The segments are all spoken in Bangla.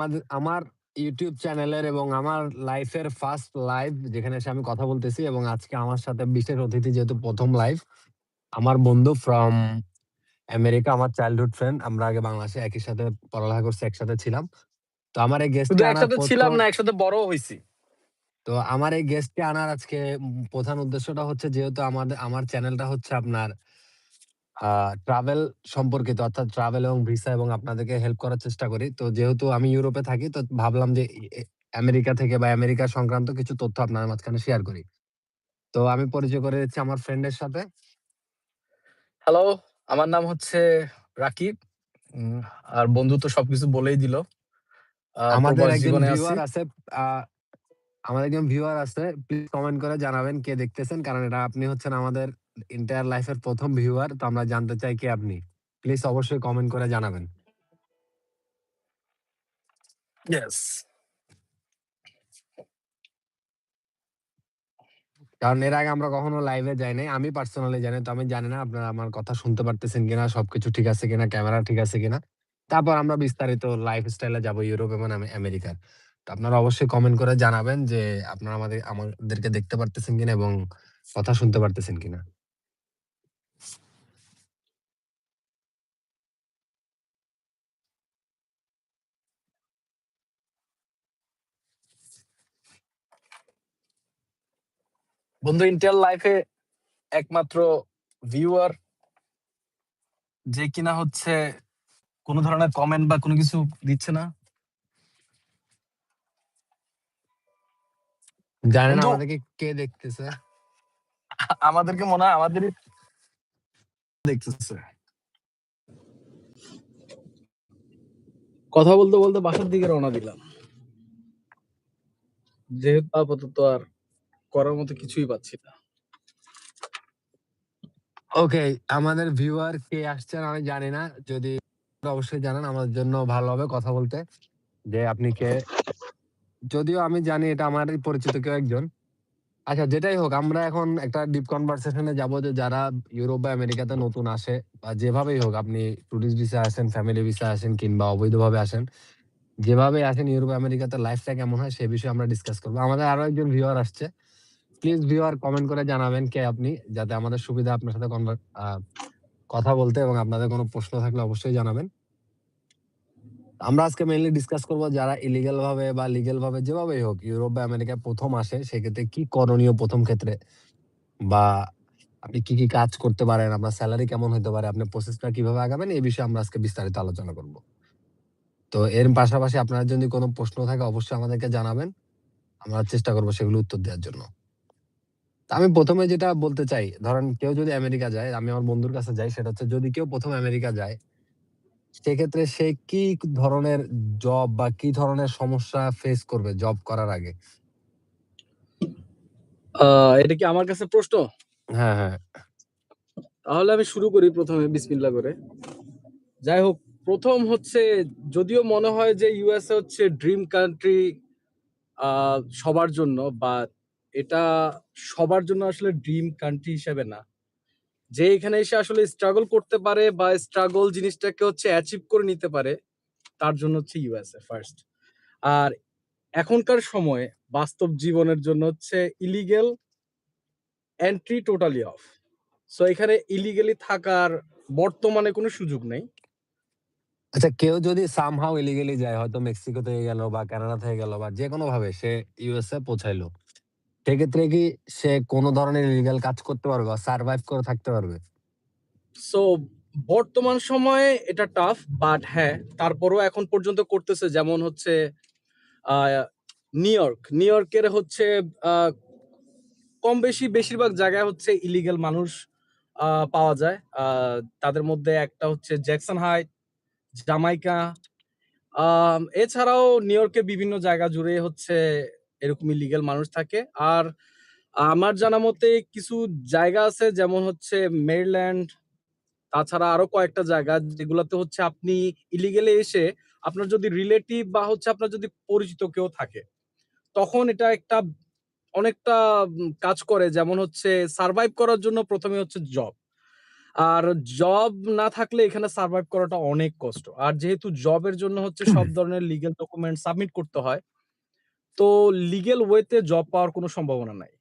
আমাদের আমার ইউটিউব চ্যানেলের এবং আমার লাইফের ফার্স্ট লাইভ যেখানে এসে আমি কথা বলতেছি এবং আজকে আমার সাথে বিশেষ অতিথি যেহেতু প্রথম লাইভ আমার বন্ধু ফ্রম আমেরিকা আমার চাইল্ডহুড ফ্রেন্ড আমরা আগে বাংলাদেশে একই সাথে পড়ালেখা করছি একসাথে ছিলাম। তো আমার এই গেস্ট একসাথে ছিলাম না একসাথে বড় হইছি। তো আমার এই গেস্টকে আনার আজকে উম প্রধান উদ্দেশ্যটা হচ্ছে যেহেতু আমাদের আমার চ্যানেলটা হচ্ছে আপনার ট্রাভেল সম্পর্কিত অর্থাৎ ট্রাভেল এবং ভিসা এবং আপনাদেরকে হেল্প করার চেষ্টা করি। তো যেহেতু আমি ইউরোপে থাকি তো ভাবলাম যে এ- এ- আমেরিকা থেকে বা আমেরিকা সংক্রান্ত কিছু তথ্য আপনার মাঝখানে শেয়ার করি। তো আমি পরিচয় করে দিচ্ছি আমার ফ্রেন্ডের সাথে। হ্যালো আমার নাম হচ্ছে রাকিব। উম, আর বন্ধু তো সবকিছু বলেই দিল। আমাদের প্রবাস একজন জীবনে আছি। ভিউয়ার আছে আমাদের একজন ভিউয়ার আছে। প্লিজ কমেন্ট করে জানাবেন কে দেখতেছেন কারণ এটা আপনি হচ্ছেন আমাদের ইন্টায়ার লাইফের প্রথম ভিউয়ার তো আমরা জানতে চাই কে আপনি? প্লিজ অবশ্যই কমেন্ট করে জানাবেন। ইয়েস কারণ এর আগে আমরা কখনো লাইভে যাই নাই আমি পার্সোনালি জানি তো আমি জানি না আপনারা আমার কথা শুনতে পারতেছেন কিনা সবকিছু ঠিক আছে কিনা ক্যামেরা ঠিক আছে কিনা। তারপর আমরা বিস্তারিত লাইফ স্টাইলে যাব ইউরোপ এবং আমেরিকার। তো আপনারা অবশ্যই কমেন্ট করে জানাবেন যে আপনারা আমাদের আমাদেরকে দেখতে পারতেছেন কিনা এবং কথা শুনতে পারতেছেন কিনা। বন্ধু ইন্টেল লাইফে একমাত্র ভিউয়ার যে কিনা হচ্ছে কোনো ধরনের কমেন্ট বা কোনো কিছু দিচ্ছে না। আমাদেরকে কে দেখতেছে। আমাদেরকে মনে হয় আমাদের দেখতেছে। কথা বলতে বলতে বাসার দিকে রওনা দিলাম। যেহেতু আপাতত আর করার মতো কিছুই পাচ্ছি না। ওকে, আমাদের ভিউয়ার কে আসছেন আমি জানি না। যদি অবশ্যই জানান, আমাদের জন্য ভালো হবে কথা বলতে। যে আপনি কে? যদিও আমি জানি এটা আমার পরিচিত কেউ একজন। আচ্ছা যেটাই হোক, আমরা এখন একটা ডিপ কনভারসেশনে যাব যে যারা ইউরোপ বা আমেরিকাতে নতুন আসে বা যেভাবেই হোক, আপনি টুরিস্ট ভিসা আসেন ফ্যামিলি ভিসা আসেন কিংবা অবৈধভাবে আসেন যেভাবে আসেন, ইউরোপ আমেরিকাতে লাইফটা কেমন হয়, সে বিষয়ে আমরা ডিসকাস করব। আমাদের আরও একজন ভিউয়ার আসছে। প্লিজ ভিউয়ার কমেন্ট করে জানাবেন কে আপনি, যাতে আমাদের সুবিধা আপনার সাথে কথা বলতে এবং আপনাদের কোনো প্রশ্ন থাকলে অবশ্যই জানাবেন। আমরা আজকে মেইনলি ডিসকাস করব যারা ইলিগাল ভাবে বা লিগেল ভাবে যেভাবেই হোক ইউরোপ বা আমেরিকায় প্রথম আসে, সেক্ষেত্রে কি করণীয় প্রথম ক্ষেত্রে? বা আপনি কি কি কাজ করতে পারেন? আপনার স্যালারি কেমন হতে পারে? আপনি প্রসেসটা কীভাবে আগাবেন? এই বিষয়ে আমরা আজকে বিস্তারিত আলোচনা করব। তো এর পাশাপাশি আপনার যদি কোনো প্রশ্ন থাকে, অবশ্যই আমাদেরকে জানাবেন। আমরা চেষ্টা করব সেগুলো উত্তর দেওয়ার জন্য। আমি প্রথমে যেটা বলতে চাই ধরেন কেউ যদি আমেরিকা যায় আমি আমার বন্ধুর কাছে যাই সেটা হচ্ছে যদি কেউ প্রথম আমেরিকা যায় সেক্ষেত্রে সে কি ধরনের জব বা কি ধরনের সমস্যা ফেস করবে জব করার আগে? এটা কি আমার কাছে প্রশ্ন? হ্যাঁ হ্যাঁ। তাহলে আমি শুরু করি প্রথমে বিসমিল্লা করে। যাই হোক প্রথম হচ্ছে যদিও মনে হয় যে ইউএসএ হচ্ছে ড্রিম কান্ট্রি সবার জন্য বা এটা সবার জন্য আসলে ড্রিম কান্ট্রি হিসেবে না। যে এখানে এসে আসলে স্ট্রাগল করতে পারে বা স্ট্রাগল জিনিসটাকে হচ্ছে অ্যাচিভ করে নিতে পারে, তার জন্য হচ্ছে ইউএসএ ফার্স্ট আর এখনকার সময়ে বাস্তব জীবনের জন্য হচ্ছে illegal entry totally of so এখানে ইলিগেলি থাকার বর্তমানে কোনো সুযোগ নেই। আচ্ছা কেউ যদি সামহাও ইলিগেলি যায়, হয়তো মেক্সিকো থেকে গেল বা কানাডা থেকে গেল বা যে কোনো ভাবে সে ইউএসএ পৌঁছাইলো। সেক্ষেত্রে কি সে কোনো ধরনের ইলিগাল কাজ করতে পারবে সার্ভাইভ করে থাকতে পারবে? সো বর্তমান সময়ে এটা টাফ বাট হ্যাঁ তারপরও এখন পর্যন্ত করতেছে। যেমন হচ্ছে নিউ ইয়র্ক নিউ ইয়র্কের হচ্ছে কম বেশি বেশিরভাগ জায়গায় হচ্ছে ইলিগেল মানুষ পাওয়া যায়। তাদের মধ্যে একটা হচ্ছে জ্যাকসন হাইট জামাইকা এছাড়াও নিউ ইয়র্কে বিভিন্ন জায়গা জুড়ে হচ্ছে এরকম ইলিগেল মানুষ থাকে আর আমার জানা মতে কিছু জায়গা আছে যেমন হচ্ছে মেরিল্যান্ড তাছাড়া আরও কয়েকটা জায়গা যেগুলোতে হচ্ছে আপনি ইলিগেলে এসে আপনার যদি রিলেটিভ বা হচ্ছে আপনার যদি পরিচিত কেউ থাকে তখন এটা একটা অনেকটা কাজ করে যেমন হচ্ছে সার্ভাইভ করার জন্য প্রথমে হচ্ছে জব আর জব না থাকলে এখানে সার্ভাইভ করাটা অনেক কষ্ট। আর যেহেতু জবের জন্য হচ্ছে সব ধরনের লিগেল ডকুমেন্ট সাবমিট করতে হয়। তো লিগ্যাল ওয়েতে জব পাওয়ার কোনো সম্ভাবনা নাই।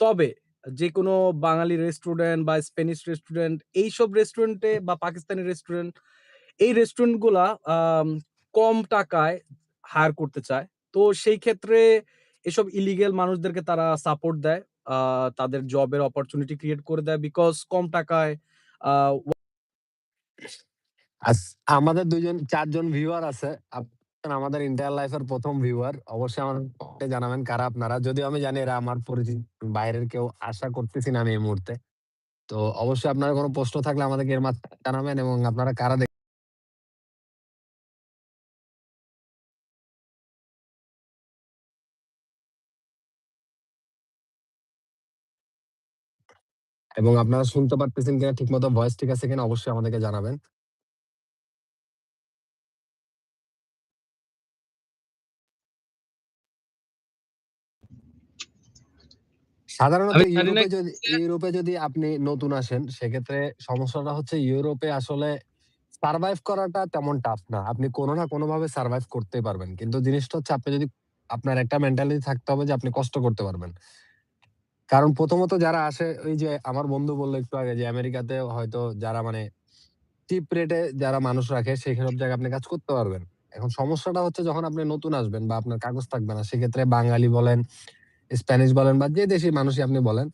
তবে যেকোনো বাঙালি রেস্টুরেন্ট বা স্প্যানিশ রেস্টুরেন্ট এইসব রেস্টুরেন্টে বা পাকিস্তানি রেস্টুরেন্ট এই রেস্টুরেন্টগুলা কম টাকায় হায়ার করতে চায়। তো সেই ক্ষেত্রে এসব ইলিগেল মানুষদেরকে তারা সাপোর্ট দেয়। তাদের জবের অপরচুনিটি ক্রিয়েট করে দেয় বিকজ কম টাকায় আমাদের ২ চারজন ৪ জন ভিউয়ার আছে। আমাদের ইন্টার লাইফ এর ১ম ভিউয়ার। অবশ্যই আমাদেরকে জানাবেন কারা আপনারা। যদিও আমি জানি এরা আমার পরিচিত, বাইরের কেউ আশা করতেছি না আমি এই মুহূর্তে। তো অবশ্যই আপনার কোনো প্রশ্ন থাকলে আমাদেরকে এর মাঝখানে জানাবেন এবং আপনারা কারা দেখ এবং আপনারা শুনতে পারতেছেন কিনা, ঠিকমতো ভয়েস ঠিক আছে কিনা, অবশ্যই আমাদেরকে জানাবেন। সাধারণত আমি জানি না ইউরোপে যদি ইউরোপে যদি আপনি নতুন আসেন সেক্ষেত্রে সমস্যাটা হচ্ছে ইউরোপে আসলে সারভাইভ করাটা তেমন টাফ না। আপনি কোনো না কোনোভাবে সারভাইভ করতেই পারবেন। কিন্তু জিনিসটা হচ্ছে আপনি যদি আপনার একটা মেন্টালিটি থাকতে হবে যে আপনি কষ্ট করতে পারবেন। কারণ প্রথমত যারা আসে ওই যে আমার বন্ধু বলল একটু আগে যে আমেরিকাতে হয়তো যারা মানে চিপ রেটে যারা মানুষ রাখে সেসব জায়গায় আপনি কাজ করতে পারবেন। এখন সমস্যাটা হচ্ছে যখন আপনি নতুন আসবেন বা আপনার কাগজ থাকবে না সেক্ষেত্রে বাঙালি বলেন, স্প্যানিশ বলেন বা যে দেশি মানুষই আপনি বলেন,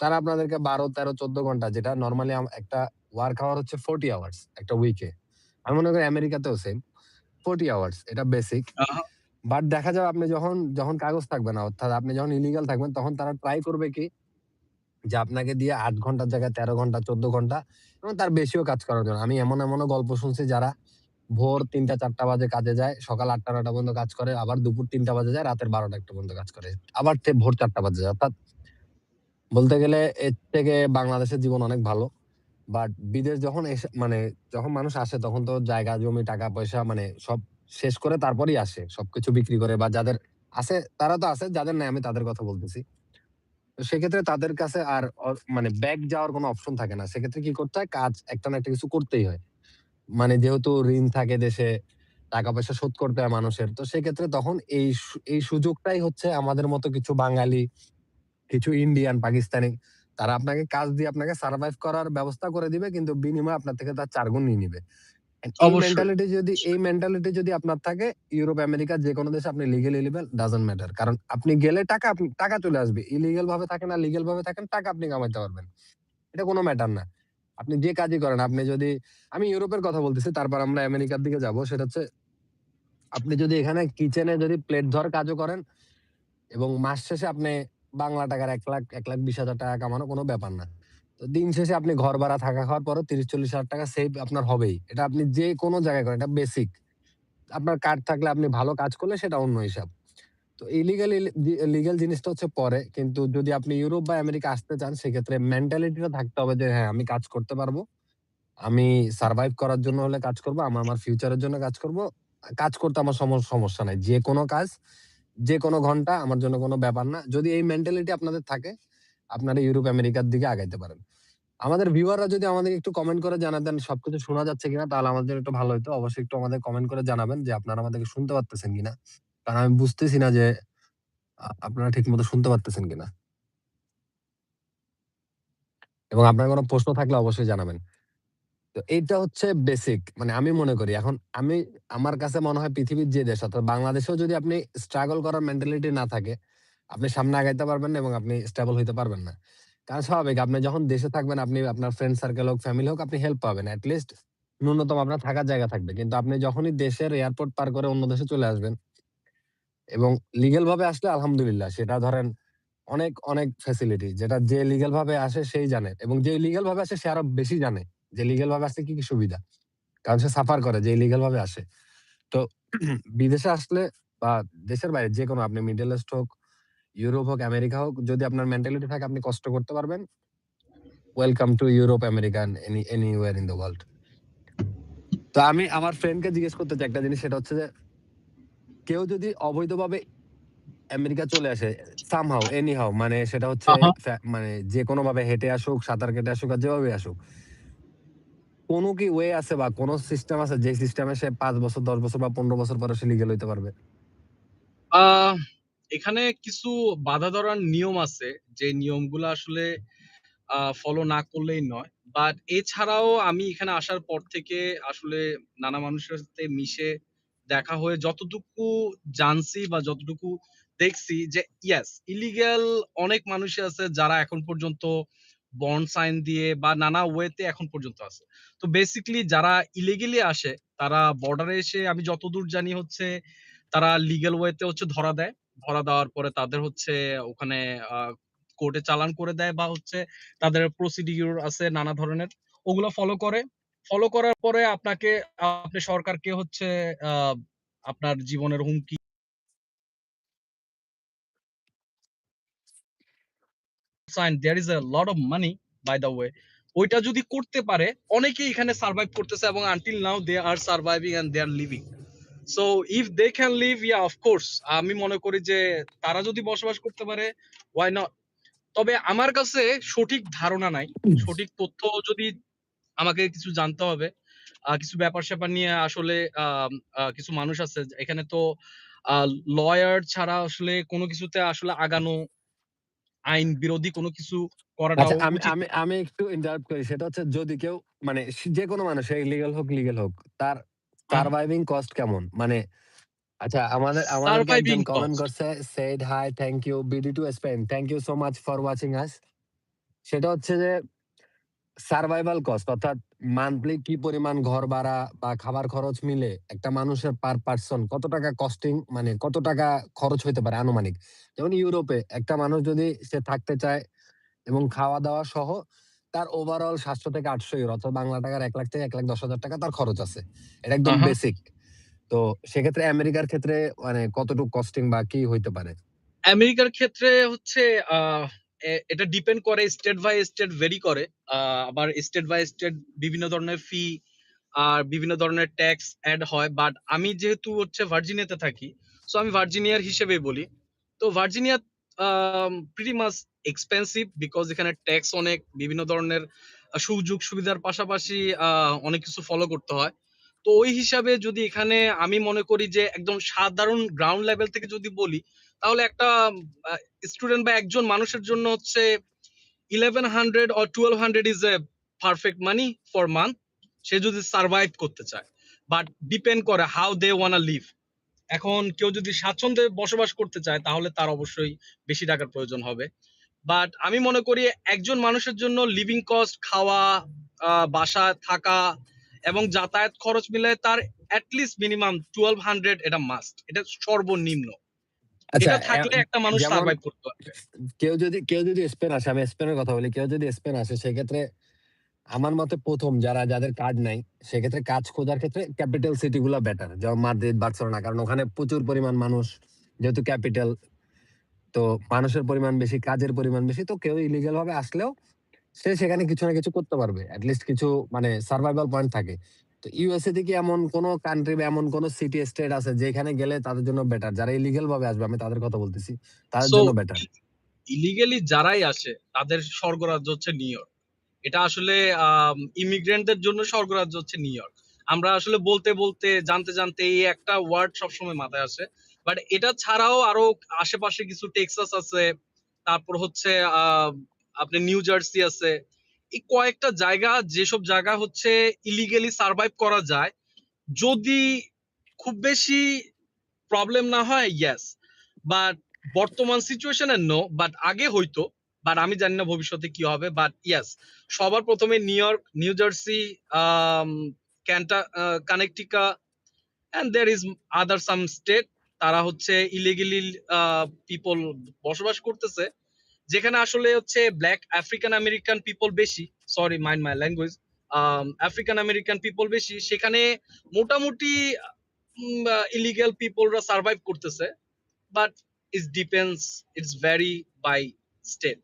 তারা আপনাদেরকে ১২, ১৩, ১৪ ঘণ্টা যেটা নরমালি একটা ওয়ার্ক আওয়ার হচ্ছে 40 আওয়ার্স একটা উইকে। আমি মনে করি আমেরিকাতেও সেম 40 আওয়ার্স এটা বেসিক। বাট দেখা যাবে আপনি যখন, যখন কাগজ থাকবে না অর্থাৎ আপনি যখন ইলিগাল থাকবেন তখন তারা ট্রাই করবে কি যে আপনাকে দিয়ে আট ঘণ্টার জায়গায় ১৩ ঘণ্টা ১৪ ঘণ্টা এবং তার বেশিও কাজ করার জন্য। আমি এমন, এমনও গল্প শুনছি যারা ভোর ৩টা ৪টা বাজে কাজে যায়, সকাল ৮টা ৯টা পর্যন্ত কাজ করে, আবার দুপুর তিনটা বাজে যায়, রাতের ১২টা ১টা পর্যন্ত কাজ করে। আবার ভোর চারটা বাজে যায়। অর্থাৎ বলতে গেলে এর থেকে বাংলাদেশের জীবন অনেক ভালো। বাট বিদেশ যখন মানে যখন মানুষ আসে তখন তো জায়গা জমি টাকা পয়সা মানে সব শেষ করে তারপরেই আসে। সবকিছু বিক্রি করে বা যাদের আছে তারা তো আছে, যাদের নাই আমি তাদের কথা বলতেছি। সেক্ষেত্রে তাদের কাছে আর মানে ব্যাগ যাওয়ার কোনো অপশন থাকে না। সেক্ষেত্রে কি করতে হয়? কাজ একটা না একটা কিছু করতেই হয়। মানে যেহেতু ঋণ থাকে দেশে, টাকা পয়সা শোধ করতে হয় মানুষের। তো সেক্ষেত্রে তখন এই এই সুযোগটাই হচ্ছে আমাদের মতো কিছু বাঙালি, কিছু ইন্ডিয়ান, পাকিস্তানি তারা আপনাকে কাজ দিয়ে আপনাকে সারভাইভ করার ব্যবস্থা করে দিবে কিন্তু বিনিময়ে আপনার থেকে তার ৪ গুণ নিয়ে নিবে। মেন্টালিটি যদি এই মেন্টালিটি যদি আপনার থাকে ইউরোপ, আমেরিকা যেকোনো দেশে আপনি লিগ্যাল, ইলিগাল ডাজন্ট ম্যাটার। কারণ আপনি গেলে টাকা আপনি টাকা চলে আসবে। ইলিগাল ভাবে থাকেন আর লিগ্যাল ভাবে থাকেন টাকা আপনি কামাইতে পারবেন। এটা কোনো ম্যাটার না। আপনি যে কাজই করেন আপনি যদি আমি ইউরোপের কথা বলতেছি তারপর আমরা আমেরিকার দিকে যাব। সেটা হচ্ছে আপনি যদি এখানে কিচেনে যদি প্লেট ধর কাজও করেন এবং মাস শেষে আপনি বাংলা টাকার এক লাখ, ১,২০,০০০ টাকা কামানো কোনো ব্যাপার না। তো দিন শেষে আপনি ঘর ভাড়া থাকা খাওয়ার পরেও ৩০-৪০ হাজার টাকা সেভ আপনার হবেই। এটা আপনি যে কোনো জায়গায় করেন এটা বেসিক। আপনার কার্ড থাকলে আপনি ভালো কাজ করলে সেটা অন্য হিসাব। তো ইলিগাল লিগ্যাল জিনিসটা হচ্ছে পরে। কিন্তু যদি আপনি ইউরোপ বা আমেরিকা আসতে চান সেক্ষেত্রে মেন্টালিটিটা থাকতে হবে যে হ্যাঁ, আমি কাজ করতে পারব। আমি সারভাইভ করার জন্য হলে কাজ করব। আমি আমার ফিউচারের জন্য কাজ করব। কাজ করতে আমার সম সমস্যা নাই। যেকোনো কাজ, যেকোনো ঘণ্টা আমার জন্য কোনো ব্যাপার না। যদি এই মেন্টালিটি আপনাদের থাকে, আপনারা ইউরোপ, আমেরিকার দিকে আগাইতে পারেন। আমাদের ভিউয়াররা যদি আমাদের একটু কমেন্ট করে জানাতেন সবকিছু শোনা যাচ্ছে কিনা তাহলে আমাদের একটু ভালো হইতো। অবশ্যই একটু আমাদের কমেন্ট করে জানাবেন যে আপনারা আমাদেরকে শুনতে পারতেছেন কিনা। কারণ আমি বুঝতেছি না যে আপনারা ঠিক মতো শুনতে পারতেছেন কিনা। এবং আপনার কোনো প্রশ্ন থাকলে অবশ্যই জানাবেন। তো এইটা হচ্ছে বেসিক। মানে আমি মনে করি এখন আমি আমার কাছে মনে হয় পৃথিবীর যে দেশ অর্থাৎ বাংলাদেশেও যদি আপনি স্ট্রাগল করার মেন্টালিটি না থাকে, আপনি সামনে আগাইতে পারবেন না এবং আপনি স্টেবল হইতে পারবেন না। কারণ স্বাভাবিক আপনি যখন দেশে থাকবেন আপনি আপনার ফ্রেন্ড সার্কেল হোক, ফ্যামিলি হোক আপনি হেল্প পাবেন। এট লিস্ট ন্যূনতম আপনার থাকার জায়গা থাকবে। কিন্তু আপনি যখনই দেশের এয়ারপোর্ট পার করে অন্য দেশে চলে আসবেন এবং লিগ্যাল ভাবে আসলে আলহামদুলিল্লাহ সেটা ধরেন অনেক, অনেক ফ্যাসিলিটি যেটা যে লিগ্যাল ভাবে আসে সেই জানে এবং যে ইলিগাল ভাবে আসে সে আরও বেশি জানে যে লিগ্যাল ভাবে আসলে কি, কি সুবিধা। কারণ সে সাফার করে যে ইলিগাল ভাবে আসে। তো বিদেশে আসলে বা দেশের বাইরে যেকোনো আপনি মিডল ইস্ট হোক, ইউরোপ হোক, আমেরিকা হোক যদি আপনার মেন্টালিটি থাকে আপনি কষ্ট করতে পারবেন। Welcome to Europe, America and any anywhere in the world তো আমি আমার ফ্রেন্ডকে জিজ্ঞেস করতে চাই একটা জিনিস সেটা হচ্ছে যে কেউ যদি অবৈধভাবে আমেরিকা চলে আসে সামহাউ এনিহাউ মানে সেটা হচ্ছে আহা ফ্যা মানে যেকোনোভাবে হেঁটে আসুক, সাঁতার কেটে আসুক আর যেভাবেই আসুক। কোনো কি ওয়ে আছে বা কোনো সিস্টেম আছে যে সিস্টেমে সে ৫ বছর, ১০ বছর বা ১৫ বছর পরে সে লিগ্যাল হইতে পারবে? এখানে কিছু বাঁধা ধরার নিয়ম আছে। যে নিয়মগুলো আসলে ফলো না করলেই নয়। বাট এছাড়াও আমি এখানে আসার পর থেকে আসলে নানা মানুষের সাথে মিশে দেখা হয়ে যতটুকু জানছি বা যতটুকু দেখছি যে ইয়েস ইলিগ্যাল অনেক মানুষই আছে যারা এখন পর্যন্ত বন্ড সাইন দিয়ে বা নানা ওয়েতে এখন পর্যন্ত আছে। তো বেসিক্যালি যারা ইলিগালি আসে, তারা বর্ডারে এসে আমি যতদূর জানি হচ্ছে, তারা লিগ্যাল ওয়েতে হচ্ছে ধরা দেয়। ধরা দেওয়ার পরে তাদের হচ্ছে ওখানে কোর্টে চালান করে দেয় বা হচ্ছে তাদের প্রসিডিউর আছে নানা ধরনের। ওগুলো ফলো করে। ফলো করার পরে আপনাকে আপনি সরকারকে হচ্ছে আপনার জীবনের হুমকি sign there is a lot of money by the way. ওইটা যদি করতে পারে অনেকেই এখানে সারভাইভ করতেছে এবং until now they are surviving and they are living so if they can live yeah of course আমি মনে করি যে তারা যদি বসবাস করতে পারে ওয়াই নট তবে আমার কাছে সঠিক ধারণা নাই। সঠিক তথ্য যদি আমাকে কিছু জানতে হবে কিছু ব্যাপার-স্যাপার নিয়ে আসলে কিছু মানুষ আছে এখানে তো লয়ার ছাড়া আসলে কোনো কিছুতে আসলে আগানো আইন বিরোধী কোন কিছু করাটাও আচ্ছা আমি আমি আমি একটু ইন্টারাপ্ট করি। সেটা হচ্ছে যদি কেউ মানে সে যেকোনো মানুষ সে ইলিগাল হোক, লিগ্যাল হোক তার। সারভাইভিং কস্ট কেমন? মানে আচ্ছা আমাদের সারভাইভিং একজন কমেন্ট করছে said hi thank you BD2 Spain thank you so much for watching us সেটা হচ্ছে যে সারভাইভাল কস্ট অর্থাৎ মান্থলি কি পরিমাণ ঘর ভাড়া বা খাবার খরচ মিলে একটা মানুষের পার পারসন কত টাকা কস্টিং মানে কত টাকা খরচ হইতে পারে আনুমানিক। যেমন ইউরোপে একটা মানুষ যদি সে থাকতে চায় এবং খাওয়া-দাওয়া সহ তার ওভারঅল ৭০০ থেকে ৮০০ ইউরো অর্থাৎ বাংলা টাকার এক লাখ থেকে এক লাখ ১০ হাজার টাকা তার খরচ আছে। এটা একদম বেসিক। তো সেক্ষেত্রে আমেরিকার ক্ষেত্রে মানে কতটুকু কস্টিং বা কি হইতে পারে? আমেরিকার ক্ষেত্রে হচ্ছে এটা ডিপেন্ড করে স্টেট বাই স্টেট ভেরি করে। আবার স্টেট বাই স্টেট বিভিন্ন ধরনের ফি আর বিভিন্ন ধরনের ট্যাক্স এড হয়। বাট আমি যেহেতু হচ্ছে ভার্জিনিয়াতে থাকি, সো আমি ভার্জিনিয়ার হিসেবে বলি। তো Virginia pretty much expensive because এখানে ট্যাক্স অনেক বিভিন্ন ধরনের সুযোগ সুবিধার পাশাপাশি অনেক কিছু ফলো করতে হয়। তো ওই হিসাবে যদি এখানে আমি মনে করি যে একদম সাধারণ গ্রাউন্ড লেভেল থেকে যদি বলি, তাহলে একটা স্টুডেন্ট বা একজন মানুষের জন্য হচ্ছে 1100 or 1200 is a perfect money for month সে যদি সারভাইভ করতে চায়। বাট ডিপেন্ড করে হাউ দে ওয়ান্না লিভ। এখন কেউ যদি স্বাচ্ছন্দ্যে বসবাস করতে চায় তাহলে তার অবশ্যই বেশি টাকার প্রয়োজন হবে। বাট আমি মনে করি একজন মানুষের জন্য লিভিং কস্ট, খাওয়া, আ বাসায় থাকা এবং যাতায়াত খরচ মিলায়ে তার এট লিস্ট মিনিমাম 1200 এটা মাস্ট। এটা সর্বনিম্ন। আচ্ছা এটা থাকলে একটা মানুষ যেমন করতে পারবে। কেউ যদি কেউ যদি স্পেন আসে, আমি স্পেনের কথা বলি। কেউ যদি স্পেন আসে সেক্ষেত্রে আমার মতে ১ম যারা যাদের কার্ড নাই সেক্ষেত্রে কাজ খোঁজার ক্ষেত্রে ক্যাপিটাল সিটি গুলা বেটার। যেমন মাদ্রিদ, বার্সেলোনা কারণ ওখানে প্রচুর পরিমাণ মানুষ যেহেতু ক্যাপিটাল তো মানুষের পরিমাণ বেশি, কাজের পরিমাণ বেশি। তো কেউ ইলিগাল ভাবে আসলেও সে সেখানে কিছু না কিছু করতে পারবে। এট লিস্ট কিছু মানে সার্ভাইভাল পয়েন্ট থাকে। তো ইউএসএ থেকে এমন কোন কান্ট্রি বা এমন কোন সিটি স্টেট আছে যেখানে গেলে তাদের জন্য বেটার? যারা ইলিগাল ভাবে আসবে আমি তাদের কথা বলতেছি। তাদের জন্য বেটার। ইলিগালি যারাই আসে তাদের স্বর্গরাজ্য হচ্ছে নিউ ইয়র্ক। এটা আসলে ইমিগ্রেন্টদের জন্য স্বর্গরাজ্য হচ্ছে নিউ ইয়র্ক। আমরা আসলে বলতে, বলতে জানতে, জানতে এই একটা ওয়ার্ড সবসময় মাথায় আসে। বাট এটা ছাড়াও আরও আশেপাশে কিছু টেক্সাস আছে। তারপর হচ্ছে আ আপনার নিউ জার্সি আছে। এই কয়েকটা জায়গা যেসব জায়গা হচ্ছে ইলিগালি সারভাইভ করা যায়। যদি খুব বেশি প্রবলেম না হয় ইয়েস। বাট বর্তমান সিচুয়েশন নো। বাট আগে হইতো। বাট আমি জানি না ভবিষ্যতে কি হবে। বাট ইয়েস সবার প্রথমে New York, New Jersey, ক্যান্টা Connecticut and there is other some state তারা হচ্ছে ইলিগেলি পিপল বসবাস করতেছে। যেখানে আসলে হচ্ছে ব্ল্যাক আফ্রিকান আমেরিকান পিপল বেশি। Sorry mind my language. African American people বেশি। সেখানে মোটামুটি ইলিগাল পিপলরা সারভাইভ করতেছে। But it depends it's vary by state.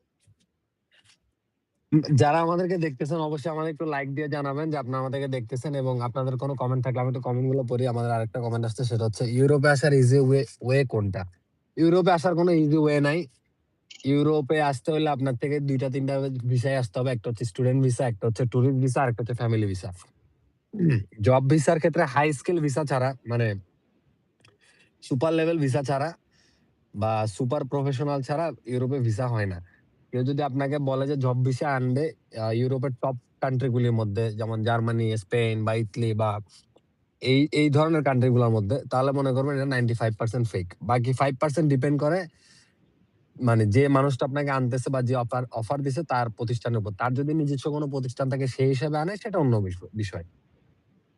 যারা আমাদেরকে দেখতেছেন, অবশ্যই আমাদের একটু লাইক দিয়ে জানাবেন যে আপনারা আমাদেরকে দেখতেছেন এবং আপনাদের কোনো কমেন্ট থাকলে আমি একটু কমেন্টগুলো পড়ি। আমাদের আরেকটা কমেন্ট আসছে, সেটা হচ্ছে ইউরোপে আসার ইজি ওয়ে ওয়ে কোনটা? ইউরোপে আসার কোনো ইজি ওয়ে নাই। ইউরোপে আসতে হলে আপনার থেকে ২ টা ৩ ভিসায় আসতে হবে। একটা হচ্ছে স্টুডেন্ট ভিসা, একটা হচ্ছে টুরিস্ট ভিসা, আরেকটা হচ্ছে ফ্যামিলি ভিসা। জব ভিসার ক্ষেত্রে হাই স্কেল ভিসা ছাড়া মানে সুপার লেভেল ভিসা ছাড়া বা সুপার প্রফেশনাল ছাড়া ইউরোপে ভিসা হয় না কেউ যদি আপনাকে বলে যে জব ভিসা আনবে ইউরোপের টপ কান্ট্রিগুলির মধ্যে যেমন জার্মানি স্পেন বা ইতালি বা এই এই ধরনের কান্ট্রিগুলোর মধ্যে তাহলে মনে করবেন এটা নাইনটি ফাইভ পার্সেন্ট ফেক বাকি ফাইভ পার্সেন্ট ডিপেন্ড করে মানে যে মানুষটা আপনাকে আনতেছে বা যে অফার অফার দিছে তার প্রতিষ্ঠানের উপর। তার যদি নিজস্ব কোনো প্রতিষ্ঠান থাকে সেই হিসাবে আনে, সেটা অন্য বিষয়-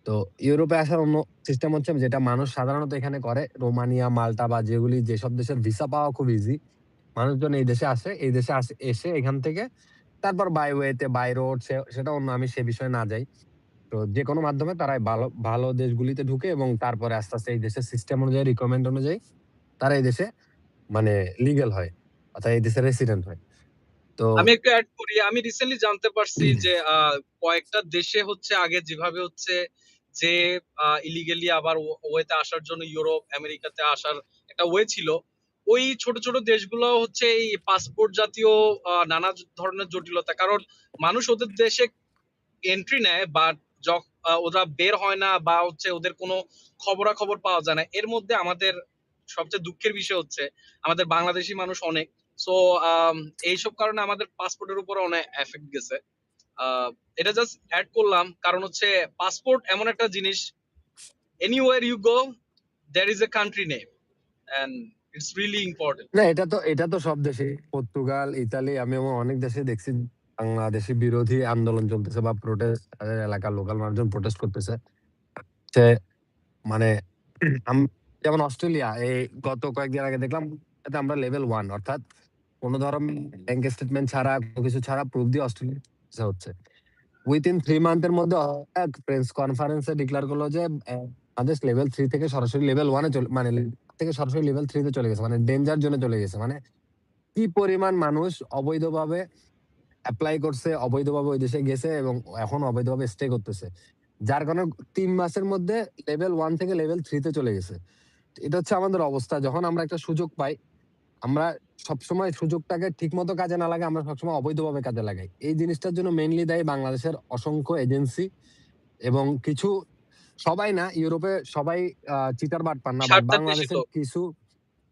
তো ইউরোপে আসার অন্য সিস্টেম হচ্ছে যেটা মানুষ সাধারণত এখানে করে, রোমানিয়া, মাল্টা বা যেগুলি যেসব দেশের ভিসা পাওয়া খুব ইজি মানুষজন এই দেশে আসে, এই দেশে আসে, এসে এখান থেকে তারপর বাই ওয়েতে বাই রোড সেটা অন্য, আমি সে বিষয়ে না যাই। তো যে কোনো মাধ্যমে তারা ভালো ভালো দেশগুলিতে ঢুকে এবং তারপরে আস্তে আস্তে এই দেশের সিস্টেম অনুযায়ী রিকমেন্ড অনুযায়ী তারা এই দেশে মানে লিগেল হয়। অর্থাৎ এই দেশের রেসিডেন্ট হয়। তো আমি একটু অ্যাড করি আমি রিসেন্টলি জানতে পারছি যে কয়েকটা দেশে হচ্ছে আগে যেভাবে হচ্ছে যে ইলিগেলি আবার ওয়েতে আসার জন্য ইউরোপ আমেরিকাতে আসার একটা ওয়ে ছিল ওই ছোট ছোট দেশগুলো হচ্ছে এই পাসপোর্ট জাতীয় নানা ধরনের জটিলতা। কারণ মানুষ ওদের দেশে এন্ট্রি নেয় বাট ওরা বের হয় না বা হচ্ছে ওদের কোনো খবরাখবর পাওয়া যায় না। এর মধ্যে আমাদের সবচেয়ে দুঃখের বিষয় হচ্ছে আমাদের বাংলাদেশি মানুষ অনেক। সো এইসব কারণে আমাদের পাসপোর্টের উপর অনেক এফেক্ট গেছে। এটা জাস্ট অ্যাড করলাম, কারণ হচ্ছে পাসপোর্ট এমন একটা জিনিস anywhere you go there is a country name and it's really important না, এটা তো এটা তো সব দেশে পর্তুগাল, ইতালি, আমি অনেক দেশে দেখছি, বাংলাদেশি বিরোধী আন্দোলন চলতেছে বা প্রোটেস্ট এলাকার লোকাল মানুষজন প্রোটেস্ট করতেছে। সে মানে যেমন অস্ট্রেলিয়া, এই গত কয়েকদিন আগে দেখলাম এতে আমরা লেভেল ওয়ান অর্থাৎ কোন ধরনের ব্যাংক স্টেটমেন্ট ছাড়া কোনো কিছু ছাড়া প্রুফ দিয়ে অস্ট্রেলিয়া হচ্ছে। উইথিন থ্রি মান্থের মধ্যে এক প্রেস কনফারেন্সে ডিক্লেয়ার করল যে আমাদের লেভেল থ্রি থেকে সরাসরি লেভেল ওয়ানে চলে মানে থেকে সরাসরি লেভেল থ্রিতে চলে গেছে মানে ডেঞ্জার জোনে চলে গেছে। মানে কি পরিমাণ মানুষ অবৈধভাবে অ্যাপ্লাই করছে, অবৈধভাবে ওই দেশে গেছে এবং এখন অবৈধভাবে স্টে করতেছে। যার কারণে তিন মাসের মধ্যে লেভেল ওয়ান থেকে লেভেল থ্রিতে চলে গেছে। এটা হচ্ছে আমাদের অবস্থা। যখন আমরা একটা সুযোগ পাই আমরা সবসময় সুযোগটাকে ঠিক মতো কাজে না লাগে আমরা সবসময় অবৈধভাবে কাজে লাগাই। এই জিনিসটার জন্য মেইনলি দায়ী বাংলাদেশের অসংখ্য এজেন্সি এবং কিছু সবাই না ইউরোপে সবাই চিটার বাট পান না বাংলাদেশের কিছু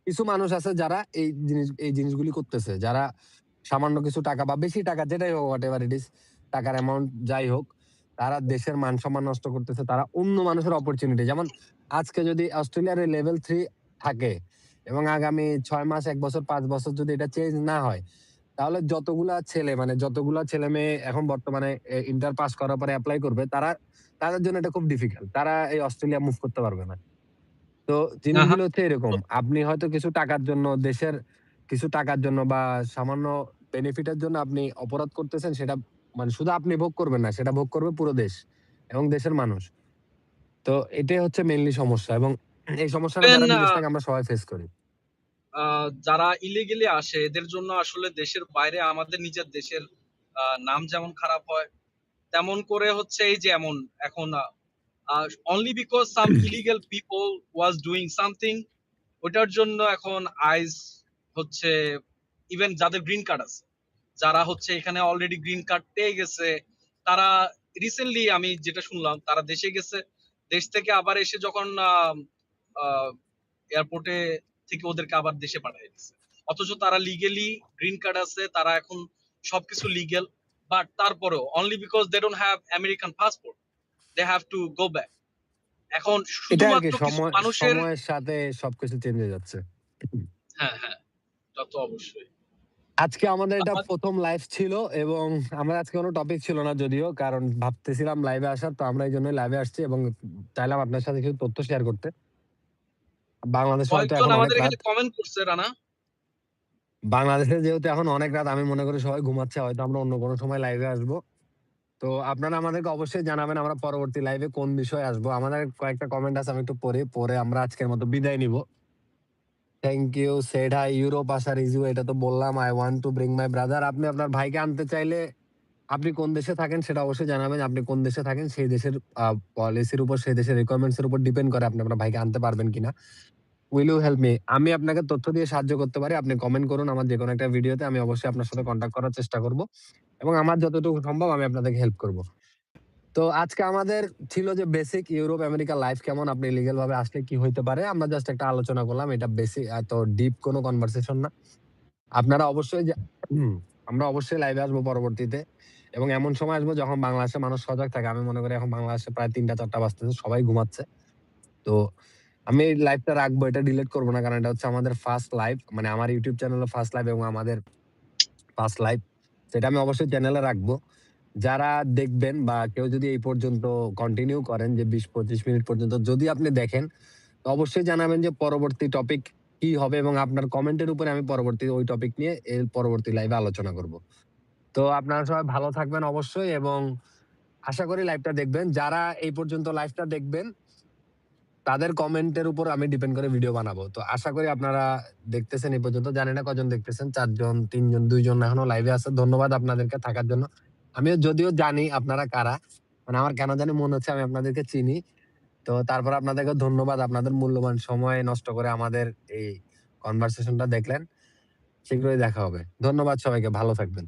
কিছু মানুষ আছে যারা এই জিনিস এই জিনিসগুলি করতেছে। যারা সামান্য কিছু টাকা বা বেশি টাকা যেটাই হোক হোয়াট এভার ইট ইস টাকার অ্যামাউন্ট যাই হোক তারা দেশের মান সম্মান নষ্ট করতেছে। তারা অন্য মানুষের অপরচুনিটি যেমন আজকে যদি অস্ট্রেলিয়ার লেভেল থ্রি থাকে এবং আগামী ছয় মাস এক বছর পাঁচ বছর যদি এটা চেঞ্জ না হয় তাহলে যতগুলা ছেলে মানে যতগুলা ছেলে মেয়ে এখন বর্তমানে ইন্টার পাস করার পরে অ্যাপ্লাই করবে তারা তাদের জন্য এটা খুব ডিফিকাল্ট তারা এই অস্ট্রেলিয়া মুভ করতে পারবে না। তো জিনিসগুলো হচ্ছে এরকম। আপনি হয়তো কিছু টাকার জন্য দেশের কিছু টাকার জন্য বা সামান্য বেনিফিটের জন্য আপনি অপরাধ করতেছেন সেটা মানে শুধু আপনি ভোগ করবেন না সেটা ভোগ করবে পুরো দেশ এবং দেশের মানুষ। তো এটাই হচ্ছে মেনলি সমস্যা এবং এই সমস্যাটা যারা আমরা সবাই ফেস করি। যারা ইলিগেলি আসে এদের জন্য আসলে দেশের বাইরে আমাদের নিজের দেশের নাম যেমন খারাপ হয় তেমন করে হচ্ছে এই যে এমন এখন only because some illegal people was doing something ওটার জন্য এখন আইস হচ্ছে ইভেন যাদের গ্রিন কার্ড আছে যারা হচ্ছে এখানে অলরেডি গ্রিন কার্ড পেয়ে গেছে তারা রিসেন্টলি আমি যেটা শুনলাম তারা দেশে গেছে দেশ থেকে আবার এসে যখন এয়ারপোর্টে থেকে ওদেরকে আবার দেশে পাঠিয়ে দিচ্ছে অথচ তারা লিগেলি গ্রিন কার্ড আছে তারা এখন সবকিছু লিগেল বাট তারপরেও only because they don't have American passport they have to go back এখন শুধুমাত্র মানুষের সময়ের সাথে সবকিছু চেঞ্জ হয়ে যাচ্ছে। হ্যাঁ হ্যাঁ তা তো অবশ্যই। আজকে আমাদের এটা প্রথম লাইভ ছিল এবং আমরা আজকে কোনো টপিক ছিল না যদিও কারণ ভাবতেছিলাম লাইভে আসার তো আমরা এই জন্য লাইভে আসছি এবং চাইলাম আপনার সাথে কিছু তথ্য শেয়ার করতে। বাংলাদেশে হয়তো কয়েকজন এখন অনেক আমাদের এখানে কমেন্ট করছে রানা। বাংলাদেশে যেহেতু এখন অনেক রাত আমি মনে করি সবাই ঘুমাচ্ছে হয়তো আমরা অন্য কোনো সময় লাইভে আসব। তো আপনারা আমাদেরকে অবশ্যই জানাবেন আমরা পরবর্তী লাইভে কোন বিষয়ে আসব। আমাদের কয়েকটা কমেন্ট আছে আমি একটু পরে পরে আমরা আজকের মতো বিদায় নিব। Thank you said hi Europe আসার ইজু এটা তো বললাম I want to bring my brother আপনি আপনার ভাইকে আনতে চাইলে আপনি কোন দেশে থাকেন সেটা অবশ্যই জানাবেন। আপনি কোন দেশে থাকেন সেই দেশের পলিসির উপর সেই দেশের রিকোয়ারমেন্টস এর উপর ডিপেন্ড করে আপনি আপনার ভাইকে আনতে পারবেন কিনা। Will you help me? আমি আপনাকে তথ্য দিয়ে সাহায্য করতে পারি। আপনি কমেন্ট করুন আমার যে কোনো একটা ভিডিওতে, আমি অবশ্যই আপনার সাথে কন্ট্যাক্ট করার চেষ্টা করব এবং আমার যতটুকু সম্ভব আমি আপনাদেরকে হেল্প করব। তো আজকে আমাদের ছিল যে বেসিক ইউরোপ আমেরিকা লাইফ কেমন, আপনি লিগ্যাল ভাবে আসলে কি হইতে পারে, আমরা জাস্ট একটা আলোচনা করলাম। এটা বেশি এত ডিপ কোনো কনভারসেশন না। আপনারা অবশ্যই আমরা অবশ্যই লাইভে আসব পরবর্তীতে এবং এমন সময় আসব যখন বাংলাদেশে মানুষ সজাগ থাকে। আমি মনে করি এখন বাংলাদেশে প্রায় তিনটা, চারটা বাজতেছে, সবাই ঘুমাচ্ছে। তো আমি এই লাইভটা রাখব, এটা ডিলিট করব না, কারণ এটা হচ্ছে আমাদের ফার্স্ট লাইভ মানে আমার ইউটিউব চ্যানেলে ফার্স্ট লাইভ এবং আমাদের ফার্স্ট লাইভ সেটা আমি অবশ্যই চ্যানেলে রাখব। যারা দেখবেন বা কেউ যদি এই পর্যন্ত কন্টিনিউ করেন, যে বিশ, পঁচিশ মিনিট পর্যন্ত যদি আপনি দেখেন, তো অবশ্যই জানাবেন যে পরবর্তী টপিক কি হবে এবং আপনার কমেন্টের উপরে আমি পরবর্তী ওই টপিক নিয়ে এর পরবর্তী লাইভে আলোচনা করব। তো আপনারা সবাই ভালো থাকবেন অবশ্যই এবং আশা করি লাইভটা দেখবেন। যারা এই পর্যন্ত লাইভটা দেখবেন তাদের কমেন্টের উপর আমি ডিপেন্ড করে ভিডিও বানাবো। তো আশা করি আপনারা দেখতেছেন এই পর্যন্ত। জানি না কজন দেখতেছেন, চারজন, তিনজন, দুইজন এখনও লাইভে আছে। ধন্যবাদ আপনাদেরকে থাকার জন্য। আমিও যদিও জানি আপনারা কারা মানে আমার কেন জানি মনে হচ্ছে আমি আপনাদেরকে চিনি। তো তারপর আপনাদেরকে ধন্যবাদ, আপনাদের মূল্যবান সময় নষ্ট করে আমাদের এই কনভারসেশনটা দেখলেন। শীঘ্রই দেখা হবে। ধন্যবাদ সবাইকে, ভালো থাকবেন।